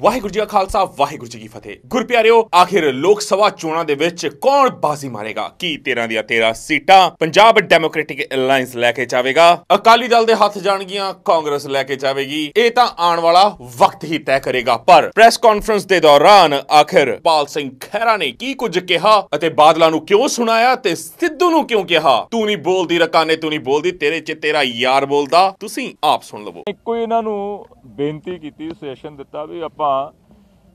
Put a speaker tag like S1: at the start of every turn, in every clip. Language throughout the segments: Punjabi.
S1: ਵਾਹਿਗੁਰੂ ਜੀ ਕਾ ਖਾਲਸਾ, ਵਾਹਿਗੁਰੂ ਜੀ ਕੀ ਫਤਿਹ। ਗੁਰਪਿਆਰਿਓ, ਆਖਿਰ ਲੋਕ ਸਭਾ ਚੋਣਾਂ ਦੇ ਵਿੱਚ ਕੌਣ ਬਾਜ਼ੀ ਮਾਰੇਗਾ? ਕੀ 13 ਦੀਆਂ 13 ਸੀਟਾਂ ਪੰਜਾਬ ਡੈਮੋਕ੍ਰੈਟਿਕ ਅਲਾਈਅੰਸ ਲੈ ਕੇ ਜਾਵੇਗਾ? ਅਕਾਲੀ ਦਲ ਦੇ ਹੱਥ ਜਾਣਗੀਆਂ, ਕਾਂਗਰਸ ਲੈ ਕੇ ਜਾਵੇਗੀ। ਇਹ ਤਾਂ ਆਉਣ ਵਾਲਾ ਵਕਤ ਹੀ ਤੈਅ ਕਰੇਗਾ। ਪਰ ਪ੍ਰੈਸ ਕਾਨਫਰੰਸ ਦੇ ਦੌਰਾਨ ਆਖਿਰ ਪਾਲ ਸਿੰਘ ਖਹਿਰਾ ਨੇ ਕੀ ਕੁਝ ਕਿਹਾ ਅਤੇ ਬਾਦਲਾਂ ਨੂੰ ਕਿਉਂ ਸੁਣਾਇਆ ਤੇ ਸਿੱਧੂ ਨੂੰ ਕਿਉਂ ਕਿਹਾ? ਤੂੰ ਨਹੀਂ ਬੋਲਦੀ ਰਕਾਨੇ, ਤੂੰ ਨਹੀਂ ਬੋਲਦੀ, ਤੇਰੇ ਚ ਤੇਰਾ ਯਾਰ ਬੋਲਦਾ। ਤੁਸੀਂ ਆਪ ਸੁਣ ਲਵੋ।
S2: ਇੱਕੋ ਇਹਨਾਂ ਨੂੰ ਬੇਨਤੀ ਕੀਤੀ ਸੈਸ਼ਨ ਦਿੱਤਾ ਵੀ ਆਪਾਂ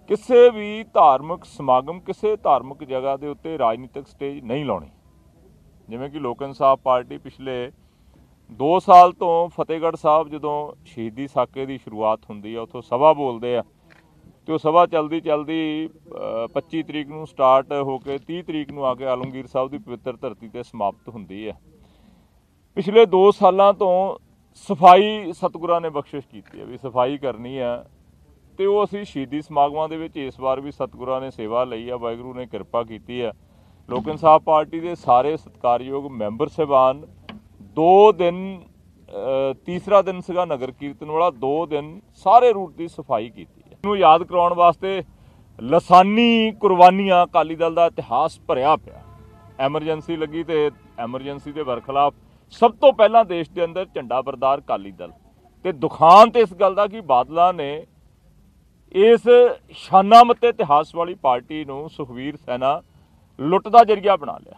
S2: ਕਿਸੇ ਵੀ ਧਾਰਮਿਕ ਸਮਾਗਮ ਕਿਸੇ ਧਾਰਮਿਕ ਜਗ੍ਹਾ ਦੇ ਉੱਤੇ ਰਾਜਨੀਤਿਕ ਸਟੇਜ ਨਹੀਂ ਲਾਉਣੀ। ਜਿਵੇਂ ਕਿ ਲੋਕ ਇਨਸਾਫ ਪਾਰਟੀ ਪਿਛਲੇ 2 ਸਾਲ ਤੋਂ ਫਤਿਹਗੜ੍ਹ ਸਾਹਿਬ ਜਦੋਂ ਸ਼ਹੀਦੀ ਸਾਕੇ ਦੀ ਸ਼ੁਰੂਆਤ ਹੁੰਦੀ ਹੈ ਉੱਥੋਂ ਸਭਾ ਬੋਲਦੇ ਆ ਤੇ ਉਹ ਸਭਾ ਚਲਦੀ ਚਲਦੀ 25 ਤਰੀਕ ਨੂੰ ਸਟਾਰਟ ਹੋ ਕੇ 30 ਤਰੀਕ ਨੂੰ ਆ ਕੇ ਆਲਮਗੀਰ ਸਾਹਿਬ ਦੀ ਪਵਿੱਤਰ ਧਰਤੀ ਤੇ ਸਮਾਪਤ ਹੁੰਦੀ ਹੈ ਪਿਛਲੇ 2 ਸਾਲਾਂ ਤੋਂ ਸਫ਼ਾਈ ਸਤਿਗੁਰਾਂ ਨੇ ਬਖਸ਼ਿਸ਼ ਕੀਤੀ ਹੈ ਵੀ ਸਫ਼ਾਈ ਕਰਨੀ ਹੈ ਤੇ ਉਹ ਅਸੀਂ ਸ਼ਹੀਦੀ ਸਮਾਗਮਾਂ ਦੇ ਵਿੱਚ ਇਸ ਵਾਰ ਵੀ ਸਤਿਗੁਰਾਂ ਨੇ ਸੇਵਾ ਲਈ ਆ, ਵਾਹਿਗੁਰੂ ਨੇ ਕਿਰਪਾ ਕੀਤੀ ਹੈ ਲੋਕ ਇਨਸਾਫ ਪਾਰਟੀ ਦੇ ਸਾਰੇ ਸਤਿਕਾਰਯੋਗ ਮੈਂਬਰ ਸਹਿਬਾਨ 2 ਦਿਨ ਤੀਸਰਾ ਦਿਨ ਸੀਗਾ ਨਗਰ ਕੀਰਤਨ ਵਾਲਾ 2 ਦਿਨ ਸਾਰੇ ਰੂਟ ਦੀ ਸਫ਼ਾਈ ਕੀਤੀ ਹੈ ਇਹਨੂੰ ਯਾਦ ਕਰਾਉਣ ਵਾਸਤੇ ਲਸਾਨੀ ਕੁਰਬਾਨੀਆਂ ਅਕਾਲੀ ਦਲ ਦਾ ਇਤਿਹਾਸ ਭਰਿਆ ਪਿਆ। ਐਮਰਜੈਂਸੀ ਲੱਗੀ ਤੇ ਐਮਰਜੈਂਸੀ ਦੇ ਵਰਖਲਾਫ ਸਭ ਤੋਂ ਪਹਿਲਾਂ ਦੇਸ਼ ਦੇ ਅੰਦਰ ਝੰਡਾ ਬਰਦਾਰ ਅਕਾਲੀ ਦਲ। ਤੇ ਦੁਖਾਂਤ ਇਸ ਗੱਲ ਦਾ ਕਿ ਬਾਦਲਾਂ ਨੇ ਇਸ ਸ਼ਾਨਾਮਤ ਇਤਿਹਾਸ ਵਾਲੀ ਪਾਰਟੀ ਨੂੰ ਸੁਖਵੀਰ ਸੈਨਾ ਲੁੱਟ ਦਾ ਜਰੀਆ ਬਣਾ ਲਿਆ।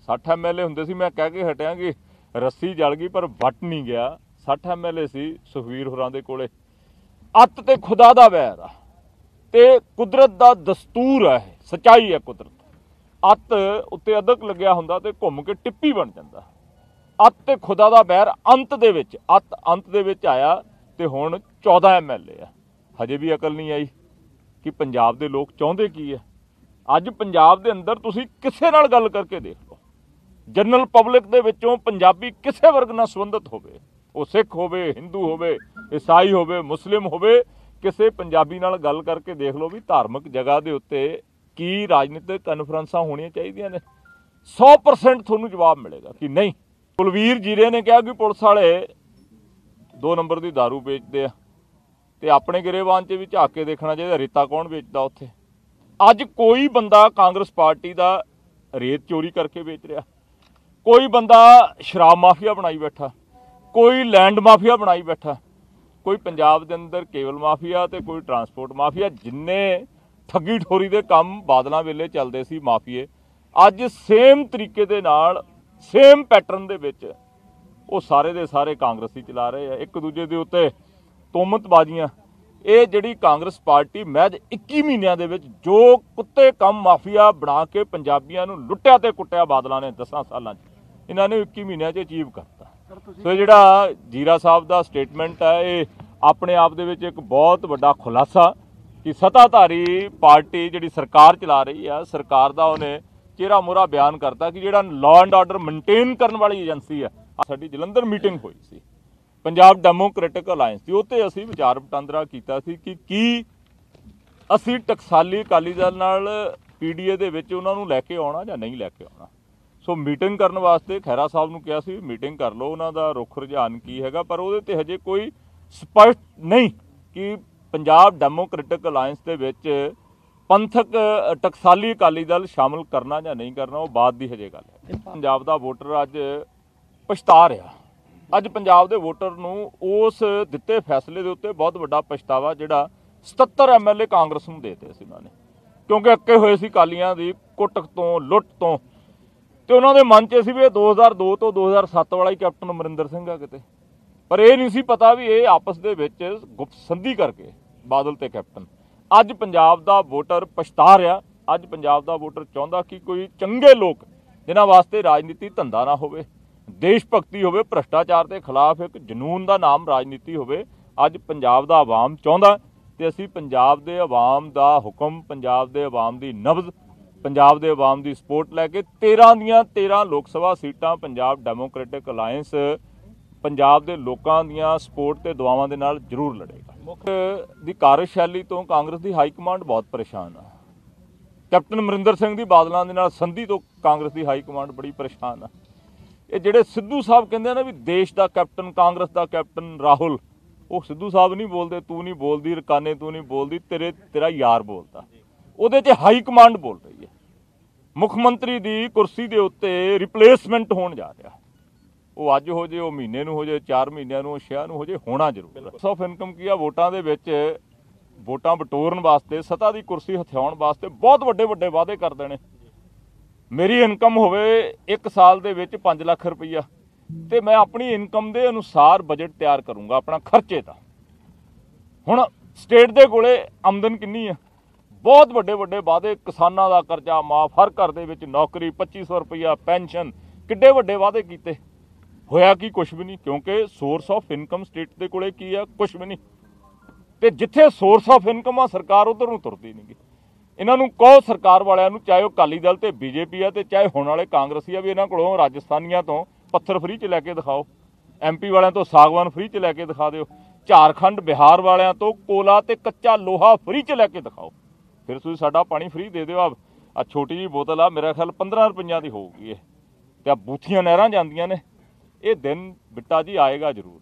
S2: 60 ਐਮਐਲਏ ਹੁੰਦੇ ਸੀ, ਮੈਂ ਕਹਿ ਕੇ ਹਟਿਆ ਕਿ ਰੱਸੀ ਜਲ ਗਈ, ਪਰ ਵੱਟ ਨਹੀਂ ਗਿਆ। 60 ਐਮਐਲਏ ਸੀ ਸੁਖਵੀਰ ਹੋਰਾਂ ਦੇ ਕੋਲੇ। ਅੱਤ ਤੇ ਖੁਦਾ ਦਾ ਵੈਰ ਆ। ਤੇ ਕੁਦਰਤ ਦਾ ਦਸਤੂਰ ਆ ਇਹ, ਸਚਾਈ ਹੈ ਕੁਦਰਤ। ਅੱਤ ਉੱਤੇ ਅਦਕ ਲੱਗਿਆ ਹੁੰਦਾ ਤੇ ਘੁੰਮ ਕੇ ਟਿੱਪੀ ਬਣ ਜਾਂਦਾ। ਅੱਤ ਤੇ ਖੁਦਾ ਦਾ ਬੈਰ ਅੰਤ ਦੇ ਵਿੱਚ, ਅੱਤ ਅੰਤ ਦੇ ਵਿੱਚ ਆਇਆ ਤੇ ਹੁਣ 14 ਐਮਐਲਏ ਆ। ਹਜੇ ਵੀ ਅਕਲ ਨਹੀਂ ਆਈ ਕਿ ਪੰਜਾਬ ਦੇ ਲੋਕ ਚਾਹੁੰਦੇ ਕੀ ਹੈ। ਅੱਜ ਪੰਜਾਬ ਦੇ ਅੰਦਰ ਤੁਸੀਂ ਕਿਸੇ ਨਾਲ ਗੱਲ ਕਰਕੇ ਦੇਖ ਲਓ। ਜਨਰਲ ਪਬਲਿਕ ਦੇ ਵਿੱਚੋਂ ਪੰਜਾਬੀ ਕਿਸੇ ਵਰਗ ਨਾਲ ਸੰਬੰਧਿਤ ਹੋਵੇ, ਉਹ ਸਿੱਖ ਹੋਵੇ, ਹਿੰਦੂ ਹੋਵੇ, ਈਸਾਈ ਹੋਵੇ, ਮੁਸਲਿਮ ਹੋਵੇ, ਕਿਸੇ ਪੰਜਾਬੀ ਨਾਲ ਗੱਲ ਕਰਕੇ ਦੇਖ ਲਓ ਵੀ ਧਾਰਮਿਕ ਜਗ੍ਹਾ ਦੇ ਉੱਤੇ ਕੀ ਰਾਜਨੀਤਿਕ ਕਾਨਫਰੰਸਾਂ ਹੋਣੀਆਂ ਚਾਹੀਦੀਆਂ ਨੇ। 100% ਤੁਹਾਨੂੰ ਜਵਾਬ ਮਿਲੇਗਾ ਕਿ ਨਹੀਂ। ਕੁਲਵੀਰ ਜੀਰੇ ਨੇ ਕਿਹਾ ਕਿ ਪੁਲਿਸ ਵਾਲੇ 2 ਨੰਬਰ ਦੀ दारू ਵੇਚਦੇ ਆ। ਤੇ ਆਪਣੇ ਗਰੇਵਾਨ 'ਚ ਵੀ ਝਾਕ ਕੇ ਦੇਖਣਾ ਚਾਹੀਦਾ, ਰੇਤਾ ਕੌਣ ਵੇਚਦਾ ਉੱਥੇ? ਅੱਜ ਕੋਈ ਬੰਦਾ ਕਾਂਗਰਸ ਪਾਰਟੀ ਦਾ ਰੇਤ ਚੋਰੀ ਕਰਕੇ ਵੇਚ ਰਿਹਾ। ਕੋਈ ਬੰਦਾ ਸ਼ਰਾਬ ਮਾਫੀਆ ਬਣਾਈ ਬੈਠਾ, ਕੋਈ ਲੈਂਡ ਮਾਫੀਆ ਬਣਾਈ ਬੈਠਾ, ਕੋਈ ਪੰਜਾਬ ਦੇ ਅੰਦਰ ਕੇਬਲ ਮਾਫੀਆ ਤੇ ਕੋਈ ਟਰਾਂਸਪੋਰਟ ਮਾਫੀਆ, ਜਿੰਨੇ ਠੱਗੀ ਠੋਰੀ ਦੇ ਕੰਮ ਬਾਦਲਾਂ ਵੇਲੇ ਚੱਲਦੇ ਸੀ ਮਾਫੀਏ, ਅੱਜ ਸੇਮ ਤਰੀਕੇ ਦੇ ਨਾਲ ਸੇਮ ਪੈਟਰਨ ਦੇ ਵਿੱਚ ਉਹ ਸਾਰੇ ਦੇ ਸਾਰੇ ਕਾਂਗਰਸੀ ਚਲਾ ਰਹੇ ਆ, ਇੱਕ ਦੂਜੇ ਦੇ ਉੱਤੇ ਤੋਮਤਬਾਜ਼ੀਆਂ ਇਹ ਜਿਹੜੀ ਕਾਂਗਰਸ ਪਾਰਟੀ ਮਹਿਜ 21 ਮਹੀਨਿਆਂ ਦੇ ਵਿੱਚ ਜੋ ਕੁੱਤੇ ਕੰਮ ਮਾਫੀਆ ਬਣਾ ਕੇ ਪੰਜਾਬੀਆਂ ਨੂੰ ਲੁੱਟਿਆ ਤੇ ਕੁੱਟਿਆ ਬਾਦਲਾਂ ਨੇ 10 ਸਾਲਾਂ 'ਚ ਇਹਨਾਂ ਨੇ 21 ਮਹੀਨਿਆਂ 'ਚ ਅਚੀਵ ਕਰਤਾ। ਸੋ ਜਿਹੜਾ ਜੀਰਾ ਸਾਹਿਬ ਦਾ ਸਟੇਟਮੈਂਟ ਹੈ ਇਹ ਆਪਣੇ ਆਪ ਦੇ ਵਿੱਚ ਇੱਕ ਬਹੁਤ ਵੱਡਾ ਖੁਲਾਸਾ ਕਿ ਸੱਤਾਧਾਰੀ ਪਾਰਟੀ ਜਿਹੜੀ ਸਰਕਾਰ ਚਲਾ ਰਹੀ ਆ ਸਰਕਾਰ ਦਾ ਉਹਨੇ ਚਿਹਰਾ ਮੋਰਾ ਬਿਆਨ ਕਰਤਾ ਕਿ ਜਿਹੜਾ ਲਾਅ ਐਂਡ ਆਰਡਰ ਮੇਨਟੇਨ ਕਰਨ ਵਾਲੀ ਏਜੰਸੀ ਆ ਆਹ ਸਾਡੀ ਜਲੰਧਰ ਮੀਟਿੰਗ ਹੋਈ ਸੀ। ਪੰਜਾਬ ਡੈਮੋਕ੍ਰੈਟਿਕ ਅਲਾਈਅੰਸ ਦੀ ਉੱਤੇ ਅਸੀਂ ਵਿਚਾਰ ਵਟਾਂਦਰਾ ਕੀਤਾ ਸੀ ਕਿ ਕੀ ਅਸੀਂ ਟਕਸਾਲੀ ਅਕਾਲੀ ਦਲ ਨਾਲ ਪੀਡੀਏ ਦੇ ਵਿੱਚ ਉਹਨਾਂ ਨੂੰ ਲੈ ਕੇ ਆਉਣਾ ਜਾਂ ਨਹੀਂ ਲੈ ਕੇ ਆਉਣਾ। ਸੋ ਮੀਟਿੰਗ ਕਰਨ ਵਾਸਤੇ ਖੈਰਾ ਸਾਹਿਬ ਨੂੰ ਕਿਹਾ ਸੀ, ਮੀਟਿੰਗ ਕਰ ਲਓ, ਉਹਨਾਂ ਦਾ ਰੁਖ ਰੁਝਾਨ ਕੀ ਹੈਗਾ, ਪਰ ਉਹਦੇ ਤੇ ਹਜੇ ਕੋਈ ਸਪਸ਼ਟ ਨਹੀਂ ਕਿ ਪੰਜਾਬ ਡੈਮੋਕ੍ਰੈਟਿਕ ਅਲਾਈਅੰਸ ਦੇ ਵਿੱਚ ਪੰਥਕ ਟਕਸਾਲੀ ਅਕਾਲੀ ਦਲ ਸ਼ਾਮਲ ਕਰਨਾ ਜਾਂ ਨਹੀਂ ਕਰਨਾ, ਉਹ ਬਾਅਦ ਦੀ ਹਜੇ ਗੱਲ ਹੈ। ਪੰਜਾਬ ਦਾ ਵੋਟਰ ਅੱਜ ਪਛਤਾ ਰਿਹਾ। ਅੱਜ ਪੰਜਾਬ ਦੇ ਵੋਟਰ ਨੂੰ ਉਸ ਦਿੱਤੇ ਫੈਸਲੇ ਦੇ ਉੱਤੇ ਬਹੁਤ ਵੱਡਾ ਪਛਤਾਵਾ ਜਿਹੜਾ 77 ਐਮਐਲਏ ਕਾਂਗਰਸ ਨੂੰ ਦੇਤੇ ਸੀ ਉਹਨਾਂ ਨੇ। ਕਿਉਂਕਿ ਅੱਕੇ ਹੋਏ ਸੀ ਕਾਲੀਆਂ ਦੀ ਕੁੱਟਕ ਤੋਂ, ਲੁੱਟ ਤੋਂ। ਤੇ ਉਹਨਾਂ ਦੇ ਮਨ 'ਚ ਸੀ ਵੀ ਇਹ 2002 ਤੋਂ 2007 ਵਾਲਾ ਹੀ ਕੈਪਟਨ ਅਮਰਿੰਦਰ ਸਿੰਘ ਆ ਕਿਤੇ। ਪਰ ਇਹ ਨਹੀਂ ਸੀ ਪਤਾ ਵੀ ਇਹ ਆਪਸ ਦੇ ਵਿੱਚ ਗੁਪਤ ਸੰਧੀ ਕਰਕੇ ਬਾਦਲ ਤੇ ਕੈਪਟਨ। ਅੱਜ ਪੰਜਾਬ ਦਾ ਵੋਟਰ ਪਛਤਾ ਰਿਹਾ। ਅੱਜ ਪੰਜਾਬ ਦਾ ਵੋਟਰ ਚਾਹੁੰਦਾ ਕਿ ਕੋਈ ਚੰਗੇ ਲੋਕ ਜਿਨ੍ਹਾਂ ਵਾਸਤੇ ਰਾਜਨੀਤੀ ਧੰਦਾ ਨਾ ਹੋਵੇ। ਦੇਸ਼ ਭਗਤੀ ਹੋਵੇ, ਭ੍ਰਸ਼ਟਾਚਾਰ ਦੇ ਖਿਲਾਫ ਇੱਕ ਜਨੂਨ ਦਾ ਨਾਮ ਰਾਜਨੀਤੀ ਹੋਵੇ, ਅੱਜ ਪੰਜਾਬ ਦਾ ਆਵਾਮ ਚਾਹੁੰਦਾ ਤੇ ਅਸੀਂ ਪੰਜਾਬ ਦੇ ਆਵਾਮ ਦਾ ਹੁਕਮ, ਪੰਜਾਬ ਦੇ ਆਵਾਮ ਦੀ ਨਬਜ਼, ਪੰਜਾਬ ਦੇ ਆਵਾਮ ਦੀ ਸਪੋਰਟ ਲੈ ਕੇ 13 ਦੀਆਂ 13 ਲੋਕ ਸਭਾ ਸੀਟਾਂ ਪੰਜਾਬ ਡੈਮੋਕ੍ਰੈਟਿਕ ਅਲਾਈਅੰਸ ਪੰਜਾਬ ਦੇ ਲੋਕਾਂ ਦੀਆਂ ਸਪੋਰਟ ਤੇ ਦੁਆਵਾਂ ਦੇ ਨਾਲ ਜ਼ਰੂਰ ਲੜੇਗਾ। ਮੁੱਖ ਦੀ ਕਾਰਜਸ਼ੈਲੀ ਤੋਂ ਕਾਂਗਰਸ ਦੀ ਹਾਈ ਕਮਾਂਡ ਬਹੁਤ ਪਰੇਸ਼ਾਨ ਆ। ਕੈਪਟਨ ਅਮਰਿੰਦਰ ਸਿੰਘ ਦੀ ਬਾਦਲਾਂ ਦੇ ਨਾਲ ਸੰਧੀ ਤੋਂ ਕਾਂਗਰਸ ਦੀ ਹਾਈ ਕਮਾਂਡ ਬੜੀ ਪਰੇਸ਼ਾਨ ਆ। ਇਹ ਜਿਹੜੇ ਸਿੱਧੂ ਸਾਹਿਬ ਕਹਿੰਦੇ ਆ ਨਾ ਵੀ ਦੇਸ਼ ਦਾ ਕੈਪਟਨ, ਕਾਂਗਰਸ ਦਾ ਕੈਪਟਨ ਰਾਹੁਲ, ਉਹ ਸਿੱਧੂ ਸਾਹਿਬ ਨਹੀਂ ਬੋਲਦੇ, ਤੂੰ ਨਹੀਂ ਬੋਲਦੀ, ਰਕਾਨੇ ਤੂੰ ਨਹੀਂ ਬੋਲਦੀ, ਤੇਰੇ, ਤੇਰਾ ਯਾਰ ਬੋਲਦਾ। ਉਹਦੇ 'ਚ ਹਾਈ ਕਮਾਂਡ ਬੋਲ ਰਹੀ ਹੈ। ਮੁੱਖ ਮੰਤਰੀ ਦੀ ਕੁਰਸੀ ਦੇ ਉੱਤੇ ਰਿਪਲੇਸਮੈਂਟ ਹੋਣ ਜਾ ਰਿਹਾ। ਉਹ ਅੱਜ ਹੋ ਜੇ, ਉਹ ਮਹੀਨੇ ਨੂੰ ਹੋ ਜੇ 4 ਮਹੀਨਿਆਂ ਨੂੰ 6 ਨੂੰ ਹੋ ਜੇ, ਹੋਣਾ ਜ਼ਰੂਰ ਹੈ। ਆਫ ਇਨਕਮ ਕੀ ਆ? ਵੋਟਾਂ ਦੇ ਵਿੱਚ ਵੋਟਾਂ ਬਟੋਰਨ ਵਾਸਤੇ, ਸਤਾ ਦੀ ਕੁਰਸੀ ਹਥਿਆਉਣ ਵਾਸਤੇ ਬਹੁਤ ਵੱਡੇ ਵੱਡੇ ਵਾਅਦੇ ਕਰਦੇ ਨੇ। ਮੇਰੀ ਇਨਕਮ ਹੋਵੇ 1 ਸਾਲ ਦੇ ਵਿੱਚ 5 ਲੱਖ ਰੁਪਈਆ, ਤੇ ਮੈਂ ਆਪਣੀ ਇਨਕਮ ਦੇ ਅਨੁਸਾਰ ਬਜਟ ਤਿਆਰ ਕਰੂੰਗਾ ਆਪਣਾ ਖਰਚੇ ਦਾ। ਹੁਣ ਸਟੇਟ ਦੇ ਕੋਲੇ ਆਮਦਨ ਕਿੰਨੀ ਆ? ਬਹੁਤ ਵੱਡੇ ਵੱਡੇ ਵਾਅਦੇ, ਕਿਸਾਨਾਂ ਦਾ ਕਰਜ਼ਾ ਮਾਫ, ਹਰ ਘਰ ਦੇ ਵਿੱਚ ਨੌਕਰੀ 2500 ਰੁਪਈਆ ਪੈਨਸ਼ਨ, ਕਿੱਡੇ ਵੱਡੇ ਵਾਅਦੇ ਕੀਤੇ। ਹੋਇਆ ਕੀ ਕੁਝ ਵੀ ਨਹੀਂ, ਕਿਉਂਕਿ ਸੋਰਸ ਆਫ ਇਨਕਮ ਸਟੇਟ ਦੇ ਕੋਲੇ ਕੀ ਆ? ਕੁਝ ਵੀ ਨਹੀਂ। ਤੇ ਜਿੱਥੇ ਸੋਰਸ ਆਫ ਇਨਕਮ ਆ, ਸਰਕਾਰ ਉਧਰ ਨੂੰ ਤੁਰਦੀ ਨਹੀਂਗੀ ਇਹਨਾਂ ਨੂੰ ਕਹੋ ਸਰਕਾਰ ਵਾਲਿਆਂ ਨੂੰ, ਚਾਹੇ ਉਹ ਅਕਾਲੀ ਦਲ ਤੇ ਬੀਜੇਪੀ ਆ ਤੇ ਚਾਹੇ ਹੁਣ ਵਾਲੇ ਕਾਂਗਰਸੀ ਆ ਵੀ ਇਹਨਾਂ ਕੋਲੋਂ ਰਾਜਸਥਾਨੀਆਂ ਤੋਂ ਪੱਥਰ ਫ੍ਰੀ ਚ ਲੈ ਕੇ ਦਿਖਾਓ। ਐਮਪੀ ਵਾਲਿਆਂ ਤੋਂ ਸਾਗਵਾਨ ਫ੍ਰੀ ਚ ਲੈ ਕੇ ਦਿਖਾ ਦਿਓ। ਝਾਰਖੰਡ, ਬਿਹਾਰ ਵਾਲਿਆਂ ਤੋਂ ਕੋਲਾ ਤੇ ਕੱਚਾ ਲੋਹਾ ਫ੍ਰੀ ਚ ਲੈ ਕੇ ਦਿਖਾਓ। ਫਿਰ ਤੁਸੀਂ ਸਾਡਾ ਪਾਣੀ ਫ੍ਰੀ ਦੇ ਦਿਓ ਆ ਆ ਛੋਟੀ ਜੀ ਬੋਤਲ ਆ, ਮੇਰਾ ਖਿਆਲ 15 ਰੁਪਈਆਂ ਦੀ ਹੋਊਗੀ ਇਹ। ਤੇ ਆ ਬੂਥੀਆਂ ਨਹਿਰਾਂ ਜਾਂਦੀਆਂ ਨੇ। ਇਹ ਦਿਨ ਬਿੱਟਾ ਜੀ ਆਏਗਾ ਜ਼ਰੂਰ।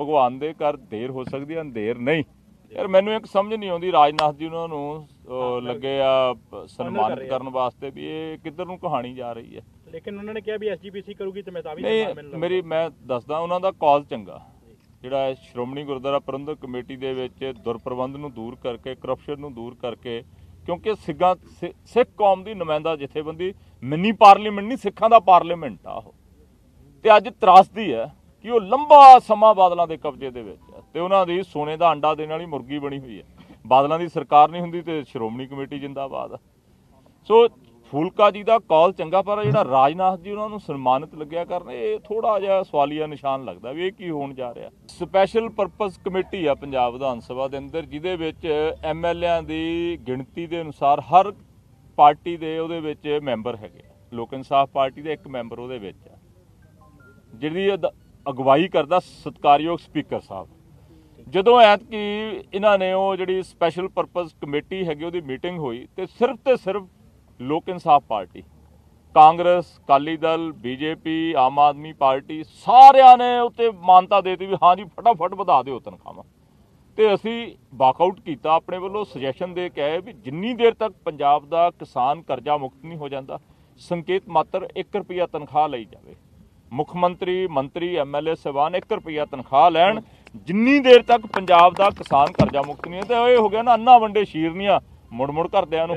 S2: ਭਗਵਾਨ ਦੇ ਘਰ ਦੇਰ ਹੋ ਸਕਦੀ ਹੈ, ਅੰਧੇਰ ਨਹੀਂ। ਯਾਰ ਮੈਨੂੰ ਇੱਕ ਸਮਝ ਨਹੀਂ ਆਉਂਦੀ ਰਾਜਨਾਥ ਜੀ ਉਹਨਾਂ ਨੂੰ ਲੱਗੇ ਆ ਸਨਮਾਨਿਤ ਕਰਨ ਵਾਸਤੇ ਵੀ ਇਹ ਕਿੱਧਰ ਨੂੰ ਕਹਾਣੀ ਜਾ ਰਹੀ ਹੈ।
S3: ਲੇਕਿਨ ਉਹਨਾਂ ਨੇ ਕਿਹਾ ਵੀ ਐਸਜੀਪੀਸੀ ਕਰੂਗੀ ਤੇ ਮੈਂ ਤਾਂ ਵੀ
S2: ਨਹੀਂ ਮੇਰੀ ਮੈਂ ਦੱਸਦਾ ਉਹਨਾਂ ਦਾ ਕਾਲ ਚੰਗਾ। ਜਿਹੜਾ ਸ਼੍ਰੋਮਣੀ ਗੁਰਦੁਆਰਾ ਪ੍ਰਬੰਧਕ ਕਮੇਟੀ ਦੇ ਵਿੱਚ ਦੁਰਪ੍ਰਬੰਧ ਨੂੰ ਦੂਰ ਕਰਕੇ ਕਰਪਸ਼ਨ ਨੂੰ ਦੂਰ ਕਰਕੇ ਕਿਉਂਕਿ ਸਿੱਖਾਂ ਸਿੱਖ ਕੌਮ ਦੀ ਨੁਮਾਇੰਦਾ ਜਥੇਬੰਦੀ ਮਿੰਨੀ ਪਾਰਲੀਮੈਂਟ ਨਹੀਂ ਸਿੱਖਾਂ ਦਾ ਪਾਰਲੀਮੈਂਟ ਆ ਉਹ। ਤੇ ਅੱਜ ਤਰਾਸਦੀ ਹੈ। ਕਿ ਉਹ ਲੰਬਾ ਸਮਾਂ ਬਾਦਲਾਂ ਦੇ ਕਬਜ਼ੇ ਦੇ ਵਿੱਚ ਹੈ ਤੇ ਉਹਨਾਂ ਦੀ ਸੋਨੇ ਦਾ ਅੰਡਾ ਦੇਣ ਵਾਲੀ ਮੁਰਗੀ ਬਣੀ ਹੋਈ ਹੈ। ਬਾਦਲਾਂ ਦੀ ਸਰਕਾਰ ਨਹੀਂ ਹੁੰਦੀ ਤੇ ਸ਼੍ਰੋਮਣੀ ਕਮੇਟੀ ਜਿੰਦਾਬਾਦ ਸੋ ਫੂਲਕਾ ਜੀ ਦਾ ਕਾਲ ਚੰਗਾ, ਪਰ ਜਿਹੜਾ ਰਾਜਨਾਥ ਜੀ ਉਹਨਾਂ ਨੂੰ ਸਨਮਾਨਿਤ ਲੱਗਿਆ ਕਰਨ, ਇਹ ਥੋੜਾ ਜਿਹਾ ਸਵਾਲੀਆ ਨਿਸ਼ਾਨ ਲੱਗਦਾ ਵੀ ਇਹ ਕੀ ਹੋਣ ਜਾ ਰਿਹਾ। ਸਪੈਸ਼ਲ ਪਰਪਸ ਕਮੇਟੀ ਆ ਪੰਜਾਬ ਵਿਧਾਨ ਸਭਾ ਦੇ ਅੰਦਰ, ਜਿਹਦੇ ਵਿੱਚ ਐਮਐਲਏਆਂ ਦੀ ਗਿਣਤੀ ਦੇ ਅਨੁਸਾਰ ਹਰ ਪਾਰਟੀ ਦੇ ਉਹਦੇ ਵਿੱਚ ਮੈਂਬਰ ਹੈਗੇ ਆ। ਲੋਕ ਇਨਸਾਫ ਪਾਰਟੀ ਦੇ ਇੱਕ ਮੈਂਬਰ ਉਹਦੇ ਵਿੱਚ ਆ। ਜਿਹੜੀ ਅਦ- ਅਗਵਾਈ ਕਰਦਾ ਸਤਕਾਰਯੋਗ ਸਪੀਕਰ ਸਾਹਿਬ। ਜਦੋਂ ਐਤਕੀ ਇਹਨਾਂ ਨੇ ਉਹ ਜਿਹੜੀ ਸਪੈਸ਼ਲ ਪਰਪਸ ਕਮੇਟੀ ਹੈਗੀ, ਉਹਦੀ ਮੀਟਿੰਗ ਹੋਈ ਤੇ ਸਿਰਫ ਤੇ ਸਿਰਫ Lok Insaaf Party, Congress Kali Dal, BJP, Aam Aadmi Party ਸਾਰਿਆਂ ਨੇ ਉੱਤੇ ਮਾਨਤਾ ਦੇਤੀ ਵੀ ਹਾਂ ਜੀ, ਫਟਾਫਟ ਵਧਾ ਦਿਓ ਤਨਖਾਹਾਂ। ਤੇ ਅਸੀਂ ਵਾਕਆਊਟ ਕੀਤਾ ਆਪਣੇ ਵੱਲੋਂ ਸੁਜੈਸ਼ਨ ਦੇ ਕੇ ਆਏ ਵੀ ਜਿੰਨੀ ਦੇਰ ਤੱਕ ਪੰਜਾਬ ਦਾ ਕਿਸਾਨ ਕਰਜ਼ਾ ਮੁਕਤ ਨਹੀਂ ਹੋ ਜਾਂਦਾ, ਸੰਕੇਤ ਮਾਤਰ 1 ਰੁਪਿਆ ਤਨਖਾਹ ਲਈ ਜਾਵੇ। ਮੁੱਖ ਮੰਤਰੀ ਮੰਤਰੀ ਐਮਐਲਏ ਸਹਿਬਾਨ 1 ਰੁਪਿਆ ਤਨਖਾਹ ਲੈਣ। ਜਿੰਨੀ ਦੇਰ ਤੱਕ ਪੰਜਾਬ ਦਾ ਕਿਸਾਨ ਕਰਜ਼ਾ ਮੁਕਤ ਨਹੀਂ ਹੈ ਤੇ ਇਹ ਹੋ ਗਿਆ ਨਾ ਅੰਨਾ ਵੰਡੇ ਸ਼ੀਰਨੀਆਂ ਮੁੜ ਮੁੜ ਕਰਦਿਆਂ ਨੂੰ।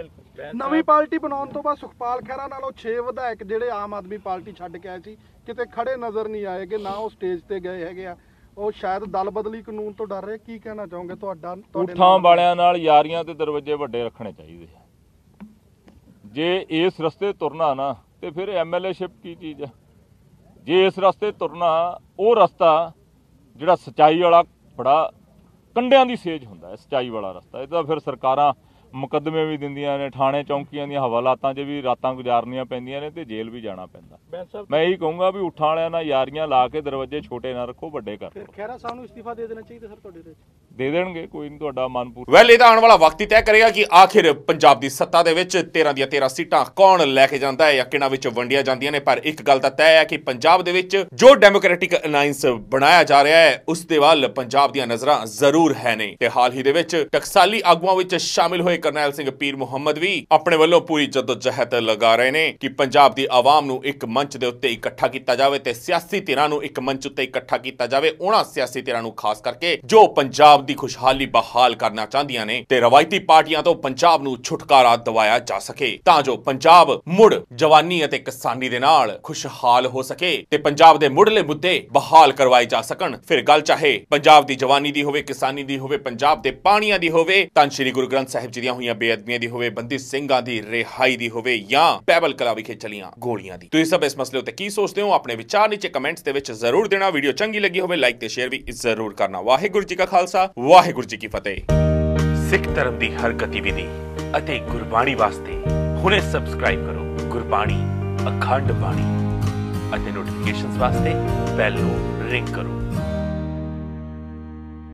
S4: ਨਵੀਂ ਪਾਰਟੀ ਬਣਾਉਣ ਤੋਂ ਬਾਅਦ ਸੁਖਪਾਲ ਖਹਿਰਾ ਨਾਲੋਂ 6 ਵਿਧਾਇਕ ਜਿਹੜੇ ਆਮ ਆਦਮੀ ਪਾਰਟੀ ਛੱਡ ਕੇ ਆਏ ਸੀ ਕਿਤੇ ਖੜੇ ਨਜ਼ਰ ਨਹੀਂ ਆਏਗੇ ਨਾ ਉਹ ਸਟੇਜ ਤੇ ਗਏ ਹੈਗੇ ਆ। ਉਹ ਸ਼ਾਇਦ ਦਲ ਬਦਲੀ ਕਾਨੂੰਨ ਤੋਂ ਡਰ ਰਹੇ ਕੀ ਕਹਿਣਾ ਚਾਹੋਗੇ ਤੁਹਾਡਾ ਨਾਲ-
S2: ਵਾਲਿਆਂ ਨਾਲ ਯਾਰੀਆਂ ਤੇ ਦਰਵਾਜ਼ੇ ਵੱਡੇ ਰੱਖਣੇ ਚਾਹੀਦੇ ਜੇ ਇਸ ਰਸਤੇ ਤੁਰਨਾ ਨਾ ਤੇ ਫਿਰ ਐਮਐਲਏਸ਼ਿਪ ਕੀ ਚੀਜ਼ ਹੈ ਜੇ ਇਸ ਰਸਤੇ ਤੁਰਨਾ, ਉਹ ਰਸਤਾ ਜਿਹੜਾ ਸਚਾਈ ਵਾਲਾ ਬੜਾ ਕੰਡਿਆਂ ਦੀ ਸੇਜ ਹੁੰਦਾ ਹੈ, ਸਚਾਈ ਵਾਲਾ ਰਸਤਾ। ਇਹ ਤਾਂ ਫਿਰ ਸਰਕਾਰਾਂ ਮੁਕੱਦਮੇ ਵੀ ਦਿੰਦੀਆਂ ਨੇ ਥਾਣੇ ਚੌਂਕੀਆਂ ਦੀਆਂ ਹਵਾਲਾਤਾਂ 'ਚ ਵੀ ਰਾਤਾਂ ਗੁਜ਼ਾਰਨੀਆਂ ਪੈਂਦੀਆਂ ਨੇ ਤੇ ਜੇਲ੍ਹ ਵੀ ਜਾਣਾ ਪੈਂਦਾ। ਮੈਂ ਇਹੀ ਕਹੂੰਗਾ ਵੀ ਊਠਾਂ ਵਾਲਿਆਂ ਨਾਲ ਯਾਰੀਆਂ ਲਾ ਕੇ ਦਰਵਾਜ਼ੇ ਛੋਟੇ ਨਾ ਰੱਖੋ ਵੱਡੇ ਕਰ ਲਓ।
S4: ਖਹਿਰਾ ਸਾਹਿਬ ਨੂੰ ਇਸਤੀਫਾ ਦੇ ਦੇਣਾ ਚਾਹੀਦਾ ਸਰ ਤੁਹਾਡੇ ਦੇ
S2: ਦੇ ਦੇਣਗੇ ਕੋਈ ਨਹੀਂ ਤੁਹਾਡਾ ਮਨ ਪੂਰਾ
S1: ਵੈਲ ਇਹਦਾ ਆਉਣ ਵਾਲਾ ਵਕਤ ਹੀ ਤੈਅ ਕਰੇਗਾ ਕਿ ਆਖਿਰ ਪੰਜਾਬ ਦੀ ਸੱਤਾ ਦੇ ਵਿੱਚ 13 ਦੀਆਂ 13 ਸੀਟਾਂ ਕੌਣ ਲੈ ਕੇ ਜਾਂਦਾ ਹੈ ਜਾਂ ਕਿਹਨਾਂ ਵਿੱਚ ਵੰਡੀਆਂ ਜਾਂਦੀਆਂ ਨੇ। ਪਰ ਇੱਕ ਗੱਲ ਤਾਂ ਤੈਅ ਹੈ ਕਿ ਪੰਜਾਬ ਦੇ ਵਿੱਚ ਜੋ ਡੈਮੋਕ੍ਰੈਟਿਕ ਅਲਾਈਅੰਸ ਬਣਾਇਆ ਜਾ ਰਿਹਾ ਹੈ ਉਸ ਦੇ ਵੱਲ ਪੰਜਾਬ ਦੀਆਂ ਨਜ਼ਰਾਂ ਜ਼ਰੂਰ ਹੈ ਨੇ ਤੇ ਹਾਲ ਹੀ ਦੇ ਵਿੱਚ ਟਕਸਾਲੀ ਆਗੂਆਂ ਵਿੱਚ ਸ਼ਾਮਿਲ ਹੋਏ ਕਰਨੈਲ ਸਿੰਘ ਪੀਰ ਮੁਹੰਮਦ ਵੀ ਆਪਣੇ ਵੱਲੋਂ ਪੂਰੀ ਜਦੋਜਹਿਦ ਲਗਾ ਰਹੇ ਨੇ ਕਿ ਪੰਜਾਬ ਦੀ ਆਵਾਮ ਨੂੰ ਇੱਕ ਮੰਚ ਦੇ ਉੱਤੇ ਇਕੱਠਾ ਕੀਤਾ ਜਾਵੇ ਤੇ ਸਿਆਸੀ ਧਿਰਾਂ ਨੂੰ ਇੱਕ ਮੰਚ ਉੱਤੇ ਇਕੱਠਾ ਕੀਤਾ ਜਾਵੇ, ਉਹਨਾਂ ਸਿਆਸੀ ਧਿਰਾਂ ਨੂੰ ਖਾਸ ਕਰਕੇ ਜੋ ਪੰਜਾਬ ਦੀ ਖੁਸ਼ਹਾਲੀ ਬਹਾਲ ਕਰਨਾ ਚਾਹੁੰਦੀਆਂ ਨੇ ਤੇ ਰਵਾਇਤੀ ਪਾਰਟੀਆਂ ਤੋਂ ਪੰਜਾਬ ਨੂੰ ਛੁਟਕਾਰਾ ਦਿਵਾਇਆ ਜਾ ਸਕੇ, ਤਾਂ ਜੋ ਪੰਜਾਬ ਮੁੜ ਜਵਾਨੀ ਅਤੇ ਕਿਸਾਨੀ ਦੇ ਨਾਲ ਖੁਸ਼ਹਾਲ ਹੋ ਸਕੇ ਤੇ ਪੰਜਾਬ ਦੇ ਮੁੱਢਲੇ ਮੁੱਦੇ ਬਹਾਲ ਕਰਵਾਏ ਜਾ ਸਕਣ। ਫਿਰ ਗੱਲ ਚਾਹੇ ਪੰਜਾਬ ਦੀ ਜਵਾਨੀ ਦੀ ਹੋਵੇ, ਕਿਸਾਨੀ ਦੀ ਹੋਵੇ, ਪੰਜਾਬ ਦੇ ਪਾਣੀਆਂ ਦੀ ਹੋਵੇ, ਤਾਂ ਸ੍ਰੀ ਗੁਰੂ ਗ੍ਰੰਥ ਸਾਹਿਬ ਜੀ ਦੀਆਂ ਹੋਈਆਂ ਬੇਅਦਬੀਆਂ ਦੀ ਹੋਵੇ, ਬੰਦੀ ਸਿੰਘਾਂ ਦੀ ਰਿਹਾਈ ਦੀ ਹੋਵੇ ਜਾਂ ਬੈਬਲ ਕਲਾ ਵਿਖੇ ਚਲੀਆਂ ਗੋਲੀਆਂ ਦੀ। ਤੁਸੀਂ ਸਭ ਇਸ ਮਸਲੇ ਉੱਤੇ ਕੀ ਸੋਚਦੇ ਹੋ? ਆਪਣੇ ਵਿਚਾਰ ਨੀਚੇ ਕਮੈਂਟਸ ਦੇ ਵਿੱਚ ਜ਼ਰੂਰ ਦੇਣਾ। ਵੀਡੀਓ ਚੰਗੀ ਲੱਗੀ ਹੋਵੇ, ਲਾਈਕ ਤੇ ਸ਼ੇਅਰ ਵੀ ਜ਼ਰੂਰ ਕਰਨਾ। ਵਾਹਿਗੁਰੂ ਜੀ ਕਾ ਖਾਲਸਾ, ਵਾਹਿਗੁਰੂ ਜੀ ਕੀ ਫਤਿਹ। ਸਿੱਖ ਧਰਮ ਦੀ ਹਰ ਗਤੀਵਿਧੀ ਅਤੇ ਗੁਰਬਾਣੀ ਵਾਸਤੇ ਹੁਣੇ ਸਬਸਕ੍ਰਾਈਬ ਕਰੋ। ਗੁਰਬਾਣੀ, ਅਖੰਡ ਬਾਣੀ ਅਤੇ ਨੋਟੀਫਿਕੇਸ਼ਨਸ ਵਾਸਤੇ ਬੈਲ ਨੂੰ ਰਿੰਗ ਕਰੋ।